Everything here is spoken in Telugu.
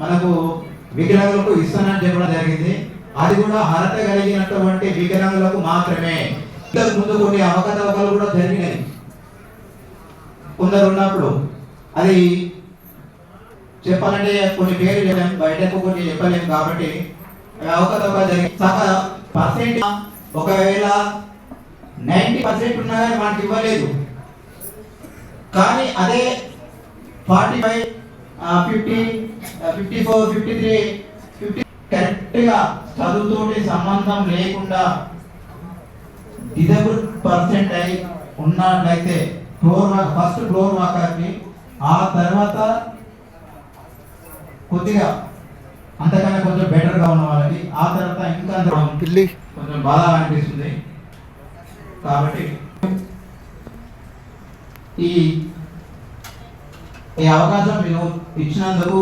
మనకు వికలాంగులకు ఇస్తానని చెప్పడం జరిగింది. అది కూడా అర్హత కలిగినటువంటి వికలాంగులకు మాత్రమే. ఇంతకు ముందు కొన్ని అవకతవకలు కూడా జరిగినాయి. కొందరు ఉన్నప్పుడు అది చెప్పాలంటే కొన్ని పేరు చెప్పలేం బయటకు కొన్ని చెప్పలేము కాబట్టి అవకతవకలు జరిగి సగ పర్సెంట్ ఒకవేళ నైంటీ పర్సెంట్ ఉన్నా కానీ మనకి ఇవ్వలేదు. కానీ అదే forty five fifty fifty four fifty three fifty కరెక్ట్గా చదువుతోటి సంబంధం లేకుండా డిజబుల్ పర్సెంట్ అయి ఉన్నట్లయితే ఫ్లోర్ ఫస్ట్ ఫ్లోర్ వాకర్ని ఆ తర్వాత కొద్దిగా అంతకన్నా కొంచెం బెటర్గా ఉన్న వాళ్ళకి ఆ తర్వాత ఇంకా కొంచెం బాధ అనిపిస్తుంది. కాబట్టి ఈ ఈ అవకాశం మీరు ఇచ్చినందుకు